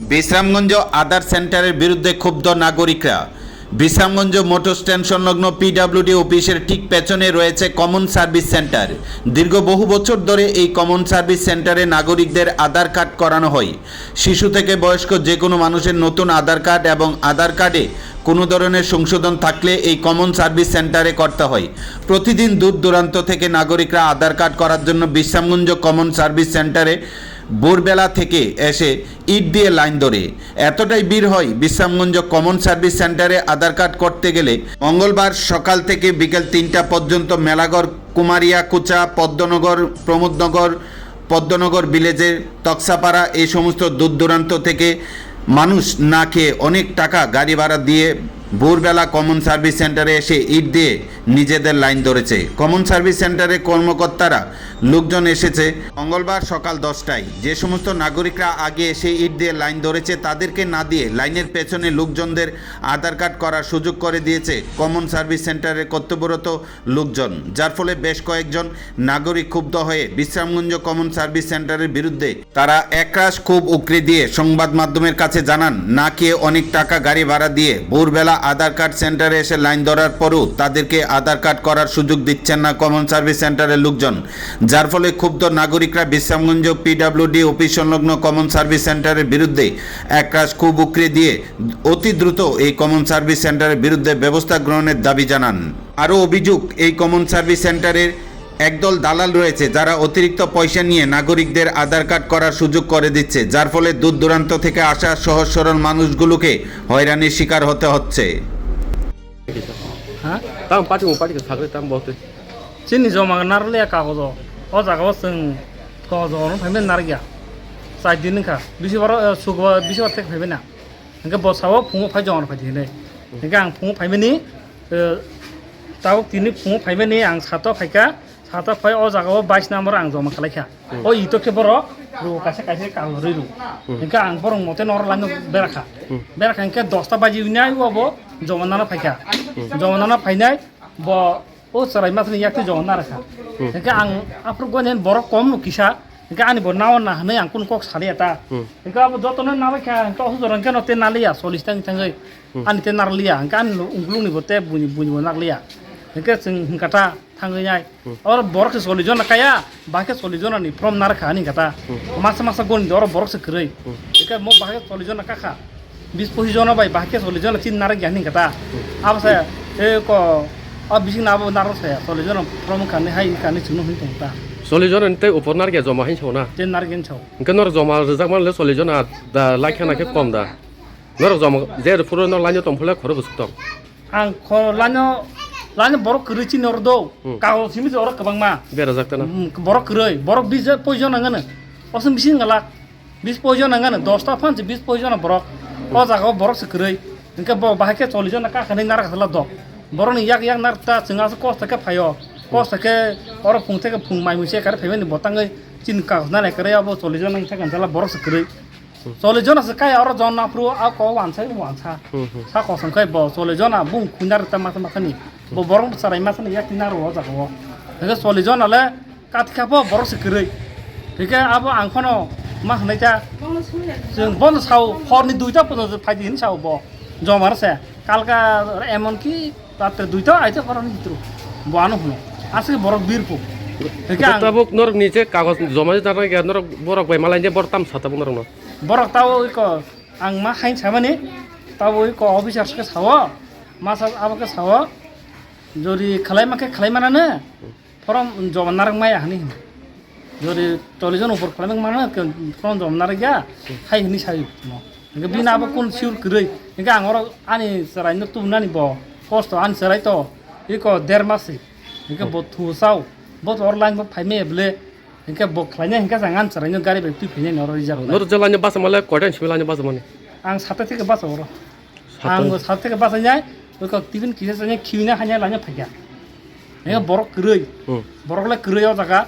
বিশ্রামগঞ্জ আধার সেন্টারের বিরুদ্ধে ক্ষুব্ধ নাগরিকরা। বিশ্রামগঞ্জ মোটর স্ট্যান্ড সংলগ্ন পিডাব্লিউডি অফিসের ঠিক পেছনে রয়েছে কমন সার্ভিস সেন্টার। দীর্ঘ বহু বছর ধরে এই কমন সার্ভিস সেন্টারে নাগরিকদের আধার কার্ড করানো হয়। শিশু থেকে বয়স্ক যে কোনো মানুষের নতুন আধার কার্ড এবং আধার কার্ডে কোনো ধরনের সংশোধন থাকলে এই কমন সার্ভিস সেন্টারে করতে হয়। প্রতিদিন দূর দূরান্ত থেকে নাগরিকরা আধার কার্ড করার জন্য বিশ্রামগঞ্জ কমন সার্ভিস সেন্টারে ভোরবেলা থেকে এসে ইট দিয়ে লাইন ধরে। এতটাই ভিড় হয় বিশ্রামগঞ্জ কমন সার্ভিস সেন্টারে আধার কার্ড করতে গেলে। মঙ্গলবার সকাল থেকে বিকেল তিনটা পর্যন্ত মেলাগড় কুমারিয়া, কুচা, পদ্মনগর, প্রমোদনগর, পদ্মনগর ভিলেজের তকসাপাড়া এই সমস্ত দূর দূরান্ত থেকে মানুষ না খেয়ে অনেক টাকা গাড়ি ভাড়া দিয়ে ভোরবেলা কমন সার্ভিস সেন্টারে এসে ইট দিয়ে নিজেদের লাইন ধরেছে। কমন সার্ভিস সেন্টারে কর্মকর্তারা লোকজন এসেছে। মঙ্গলবার সকাল দশটায় যে সমস্ত নাগরিকরা আগে এসে ইট দিয়ে লাইন ধরেছে, তাদেরকে না দিয়ে লাইনের পেছনে লোকজনদের আধার কার্ড করার সুযোগ করে দিয়েছে কমন সার্ভিস সেন্টারের কর্তব্যরত লোকজন। যার ফলে বেশ কয়েকজন নাগরিক ক্ষুব্ধ হয়ে বিশ্রামগঞ্জ কমন সার্ভিস সেন্টারের বিরুদ্ধে তারা একরাশ খুব উকরি দিয়ে সংবাদ মাধ্যমের কাছে জানান, না কে অনেক টাকা গাড়ি ভাড়া দিয়ে ভোরবেলা আধার কার্ড সেন্টারে এসে লাইন ধরার পরও তাদেরকে আধার কার্ড করার সুযোগ দিচ্ছেন না কমন সার্ভিস সেন্টারের লোকজন। যার ফলে ক্ষুব্ধ নাগরিকরা বিশ্রামগঞ্জ পিডাব্লিউডি অফিস সংলগ্ন কমন সার্ভিস সেন্টারের বিরুদ্ধে একরাশ খুব উকরে দিয়ে অতি দ্রুত এই কমন সার্ভিস সেন্টারের বিরুদ্ধে ব্যবস্থা গ্রহণের দাবি জানান। আরও অভিযোগ, এই কমন সার্ভিস সেন্টারের একদল দালাল রয়েছে যারা অতিরিক্ত পয়সা নিয়ে নাগরিকদের আধার কার্ড করার সুযোগ করে দিচ্ছে যার ফলে দূর দূরান্ত থেকে আসা সহজ সরল মানুষগুলোকে হয়রানির শিকার হতে হচ্ছে। ফাইবে না এনকে ফাই আং তাও তিনি ফুঁ ফাইবেনি আং সাত ফাইকা su go bisi war tek phaime na nga bo sawo phung phai jong phai dine nga ang phung phaime ni taw tini phung phaime ni ang sato phaika sato phai o ja go 22 number ang zo ma khalai kha o i to ke boro ru ka se ka se ka ri ru nga ang boro mote nor lang bera kha bera kha nga 10 ta baji unya wo bo জমানা না ফাইকা জমানা না ফাইনাই ব ও সরাই মাসনি ইয়াকতে জমানা রাখা একে আং আপ্রু গনেন বড় কম নু কিসা একে আনি ব নাও না হনে আং কোন কক সারি এটা একে আব যতন না রাখা তো হুজরন কেন তে নালিয়া সলিস টাং টাঙ্গই আনি তে নারলিয়া আং কান উংলুং নি বতে বুনি বুনি নারলিয়া একে जों হিংকাটা থাঙ্গিয়াই ওর বরক চলিজন কায়া বাকে চলিজন নি ফ্রম নার খা নি কাতা মাসে মাসে গণি ওর বরক সে খরই একা মো বাকে চলিজন কাখা বিশ পঁচিশ জন বাই বাকে চলিজন চিন নার জ্ঞানী কাতা আব সায়া এ ক আ বিশ না নার সায়া চলিজন ফ্রম খানি হাই খানি চুনো হই তা চলিজন এনতে উপর নার জমা হিন ছাও না চিন নার গেন ছাও কেন জমা রেজাক মানলে চলিজন আ দা লাইখানাকে কম দা নর জমা যে ফুরন লাইন তমফলে খরচ তক আং খ লাইন lain borok kerici nordo, ordo kalau sini sih orang kebang ma biar zakta na borok keroy, borok bis poison angana osem bisin ngalak bis poison angana dosta fan sih bis poison nang borok Pas zakau borok sekiri ingka borok bahake solijon kah kening narak kasalah do. borok nih yak yak ta sengal sih kos tak payo kos tak orang pung ke pung mai musia karena pemain di botang cini kau nana kerja borok solijon nang tak kasalah borok sekeroy. solijon asa kai oro jon na pru aku wan sai wan sa sa ko sang kai bo solijon a bung kunar tamat ma ta bo borong sarai masan ya kinar wo jago soli solijon ale kat khapo borok sekere hege abo angkono ma hnai ta jeng bon sau horni duita podo phai din sau bo জমার সে কালকা এমনকি রাত্রে দুইটা আইতে পারেন ভিতর বানো হলো আজকে বরফ বীরপুক তাবুক নর নিচে কাগজ জমা দিতে থাকে নর বরক ভাই মালাই যে বরতাম সাতাবুক নর বরক তাও ওই ক আং মা খাই ছামানি তাও ওই ক অফিসারকে ছাও মাছ আবাকে ছাও যদি খালাই মাকে খালাই মানানো ফরম জমানার মাই হিনি যদি চল্লিশজন উপর খালাই মানো ফরম জমানার গিয়া খাই হিনি সাই ইনকে বিনা আবার কোন সিউর কই ইনকে আঙর আনি সারাই নো তুমনানি ব কষ্ট আনি সারাই তো ই ক দেড় মাসে ইনকে ব থুসাও ব অরলাইন ব ফাইমে বলে ইনকে ব খাইনে ইনকে জাঙান সারাই নো গাড়ি তুই ফিনে নর রিজার্ভ জলানি বাস মালে কয়টান সিমিলানি বাস মানে. ang sate থেকে বড় ang sate থেকে বাঁচা যায় টিফিন কিনে জানে খিউনা 냐 লাnya ফাইয়া এই বড় কই হুম. বড় লে কই জায়গা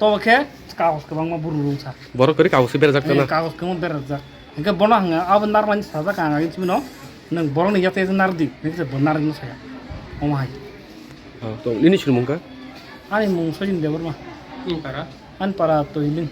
তো ওকে কাগজ কে বাংমা বুরু রুংসা বড় করে কাগজ বেরা জাকতানা. কাগজ কে মন বের যা একে বনা হাঙ্গা আব নার মানে সাজা কাঙ্গা গিন চিনো নং বড় নি ইয়াতে নার দি নেকে বনার গিন সায়া ওমাই তো নিনি শুরু মুঙ্কা. ani mung sojin debar ma an para to ilin